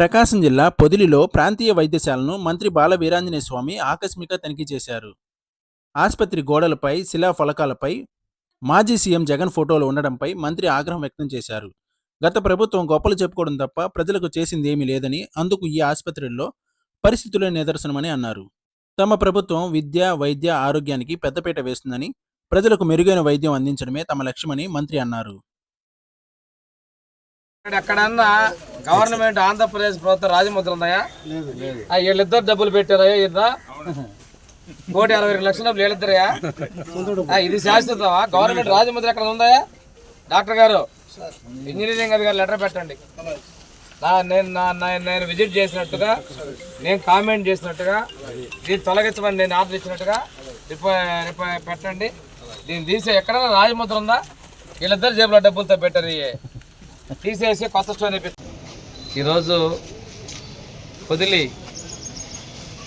ప్రకాశం జిల్లా పొదిలిలో ప్రాంతీయ వైద్యశాలను మంత్రి బాల వీరాంజనేయ స్వామి ఆకస్మిక తనిఖీ చేశారు. ఆసుపత్రి గోడలపై శిలాఫలకాలపై మాజీ సీఎం జగన్ ఫోటోలు ఉండడంపై మంత్రి ఆగ్రహం వ్యక్తం చేశారు. గత ప్రభుత్వం గొప్పలు చెప్పుకోవడం తప్ప ప్రజలకు చేసింది ఏమీ లేదని అందుకు ఈ ఆసుపత్రుల్లో పరిస్థితులే నిదర్శనమని అన్నారు. తమ ప్రభుత్వం విద్య వైద్య ఆరోగ్యానికి పెద్దపీట వేస్తుందని ప్రజలకు మెరుగైన వైద్యం అందించడమే తమ లక్ష్యమని మంత్రి అన్నారు. ఎక్కడన్నా గవర్నమెంట్ ఆంధ్రప్రదేశ్ ప్రభుత్వం రాజముద్ర ఉన్నాయా ఆ, వీళ్ళిద్దరు డబ్బులు పెట్టారా ఇద్దా కోటి అరవై రెండు లక్షల డబ్బులు వీళ్ళిద్దరయా ఇది శాశ్వతమా? గవర్నమెంట్ రాజముద్ర ఎక్కడ ఉందాయా డాక్టర్ గారు ఇంజనీరింగ్ అధికారి లెటర్ పెట్టండి. నేను నేను విజిట్ చేసినట్టుగా నేను కామెంట్ చేసినట్టుగా దీన్ని తొలగించమని నేను ఆర్డర్ ఇచ్చినట్టుగా రిపో పెట్టండి. దీన్ని తీసే ఎక్కడైనా రాజముద్ర ఉందా? వీళ్ళిద్దరు జేబులో డబ్బులతో పెట్టారు ఇవి. తీసేసి కొత్త స్టోర్ వేపించ- ఈరోజు పొదిలి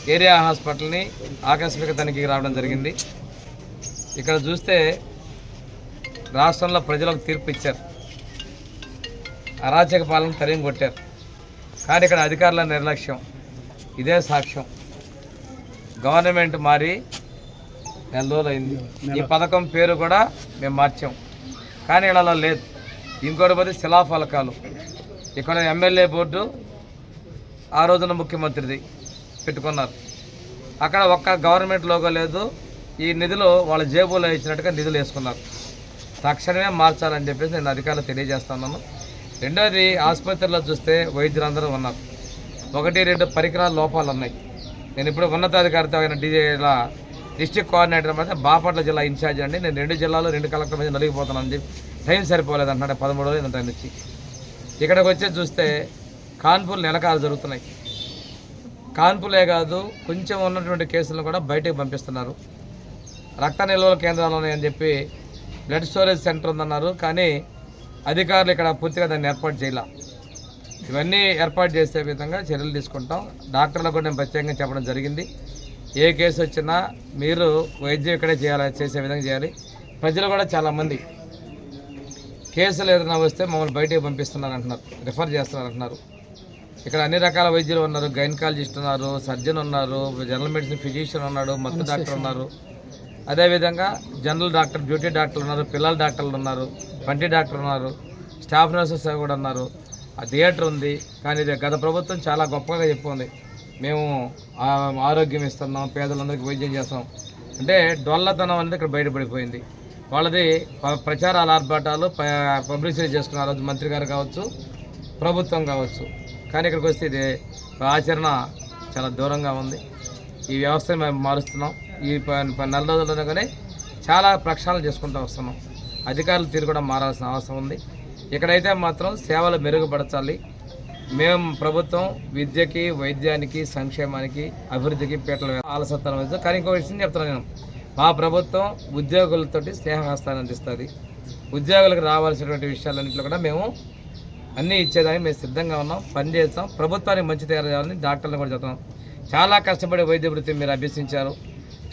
ఏరియా హాస్పిటల్ని ఆకస్మిక తనిఖీకి రావడం జరిగింది. ఇక్కడ చూస్తే రాష్ట్రంలో ప్రజలకు తీర్పు ఇచ్చారు. అరాచక పాలన తరిం కొట్టారు. కానీ ఇక్కడ అధికారుల నిర్లక్ష్యం ఇదే సాక్ష్యం. గవర్నమెంట్ మారి నెల రోజులు అయింది ఈ పథకం పేరు కూడా మేము మార్చాం. కానీ ఇలా లేదు. ఇంకోటి పోతే శిలాఫలకాలు ఇక్కడ ఎమ్మెల్యే బోర్డు ఆ రోజున ముఖ్యమంత్రిది పెట్టుకున్నారు. అక్కడ ఒక్క గవర్నమెంట్ లోగో లేదు. ఈ నిధులు వాళ్ళ జేబులో ఇచ్చినట్టుగా నిధులు వేసుకున్నారు. తక్షణమే మార్చాలని చెప్పేసి నేను అధికారులు తెలియజేస్తున్నాను. రెండోది ఆసుపత్రిలో చూస్తే వైద్యులందరూ ఉన్నారు. ఒకటి రెండు పరికరాల లోపాలు ఉన్నాయి. నేను ఇప్పుడు ఉన్నతాధికారితో అయిన డీజేలా డిస్టిక్ కోఆర్డినేటర్ మధ్య బాపట్ల జిల్లా ఇన్ఛార్జ్ అండి. నేను రెండు జిల్లాలో రెండు కలెక్టర్ మధ్య నలిగిపోతున్నాను చెప్పి టైం సరిపోలేదు అంటున్నాడు పదమూడు రోజులు టైం వచ్చి ఇక్కడికి వచ్చే చూస్తే కాన్పూర్ నెలకాలు జరుగుతున్నాయి. కాన్పులే కాదు కొంచెం ఉన్నటువంటి కేసులను కూడా బయటకు పంపిస్తున్నారు. రక్త నిల్వల కేంద్రాలు ఉన్నాయని చెప్పి బ్లడ్ స్టోరేజ్ సెంటర్ ఉందన్నారు కానీ అధికారులు ఇక్కడ పూర్తిగా దాన్ని ఏర్పాటు చేయాల. ఇవన్నీ ఏర్పాటు చేసే విధంగా చర్యలు తీసుకుంటాం. డాక్టర్లకు కూడా నేను ప్రత్యేకంగా చెప్పడం జరిగింది. ఏ కేసు వచ్చినా మీరు వైద్యం ఇక్కడే చేయాలి చేసే విధంగా చేయాలి. ప్రజలు కూడా చాలామంది కేసులు ఏదైనా వస్తే మమ్మల్ని బయటకు పంపిస్తున్నారు అంటున్నారు రిఫర్ చేస్తున్నారు అంటున్నారు ఇక్కడ అన్ని రకాల వైద్యులు ఉన్నారు గైనకాలజిస్ట్ ఉన్నారు సర్జన్ ఉన్నారు జనరల్ మెడిసిన్ ఫిజిషియన్ ఉన్నాడు మత్తు డాక్టర్ ఉన్నారు. అదేవిధంగా జనరల్ డాక్టర్ డ్యూటీ డాక్టర్లు ఉన్నారు పిల్లల డాక్టర్లు ఉన్నారు పంటి డాక్టర్ ఉన్నారు స్టాఫ్ నర్సెస్ కూడా ఉన్నారు. ఆ థియేటర్ ఉంది కానీ ఇది గత ప్రభుత్వం చాలా గొప్పగా చెప్పుకుంది మేము ఆరోగ్యం ఇస్తున్నాం పేదలందరికీ వైద్యం చేస్తాం అంటే డొల్లతనం అనేది ఇక్కడ బయటపడిపోయింది. వాళ్ళది ప్రచారాల ఆర్భాటాలు ప- పబ్లిసిటీ చేసుకున్న ఆ రోజు మంత్రి గారు కావచ్చు ప్రభుత్వం కావచ్చు. కానీ ఇక్కడికి వస్తే ఇది ఆచరణ చాలా దూరంగా ఉంది. ఈ వ్యవస్థను మేము మారుస్తున్నాం. ఈ నెల రోజుల్లోనే చాలా ప్రక్షాళన చేసుకుంటూ వస్తున్నాం. అధికారులు తీరు కూడా మారాల్సిన అవసరం ఉంది. ఇక్కడైతే మాత్రం సేవలు మెరుగుపరచాలి. మేము ప్రభుత్వం విద్యకి వైద్యానికి సంక్షేమానికి అభివృద్ధికి పీటలు ఆలసత్వం కానీ ఇంకో విషయం చెప్తున్నాను నేను. మా ప్రభుత్వం ఉద్యోగులతోటి స్నేహహస్తాన్ని అందిస్తుంది. ఉద్యోగులకు రావాల్సినటువంటి విషయాలన్నింటిలో కూడా మేము అన్నీ ఇచ్చేదానికి మేము సిద్ధంగా ఉన్నాం పని చేస్తాం. ప్రభుత్వానికి మంచి తయారు చేయాలని డాక్టర్లను కూడా చెప్తాం చాలా కష్టపడి వైద్య వృత్తి మీరు అభ్యసించారు.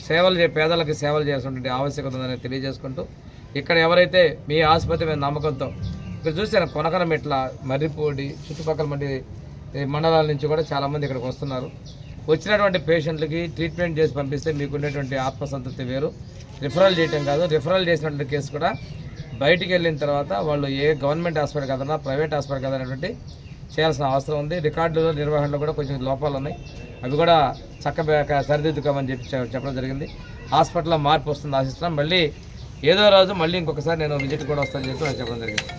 సేవలు చే పేదలకు సేవలు చేయాల్సినటువంటి ఆవశ్యకత ఉందని తెలియజేసుకుంటూ ఇక్కడ ఎవరైతే మీ ఆసుపత్రి మీద నమ్మకంతో ఇక్కడ చూసాను కొనకన మెట్ల మర్రిపూడి చుట్టుపక్కల మంది మండలాల నుంచి కూడా చాలామంది ఇక్కడికి వస్తున్నారు. వచ్చినటువంటి పేషెంట్లకి ట్రీట్మెంట్ చేసి పంపిస్తే మీకు ఉండేటువంటి ఆత్మసంతృప్తి వేరు. రిఫరల్ చేయటం కాదు. రిఫరల్ చేసినటువంటి కేసు కూడా బయటికి వెళ్ళిన తర్వాత వాళ్ళు ఏ గవర్నమెంట్ హాస్పిటల్ కదన్నా ప్రైవేట్ హాస్పిటల్ కదనటువంటి చేయాల్సిన అవసరం ఉంది. రికార్డుల నిర్వహణలో కూడా కొంచెం లోపాలు ఉన్నాయి. అవి కూడా చక్క సరిదిద్దుకోమని చెప్పి చెప్పడం జరిగింది. హాస్పిటల్లో మార్పు వస్తుంది ఆశిస్తున్నాం. మళ్ళీ ఏదో రోజు మళ్ళీ ఇంకొకసారి నేను విజిట్ కూడా వస్తానని చెప్పి నాకు చెప్పడం జరిగింది.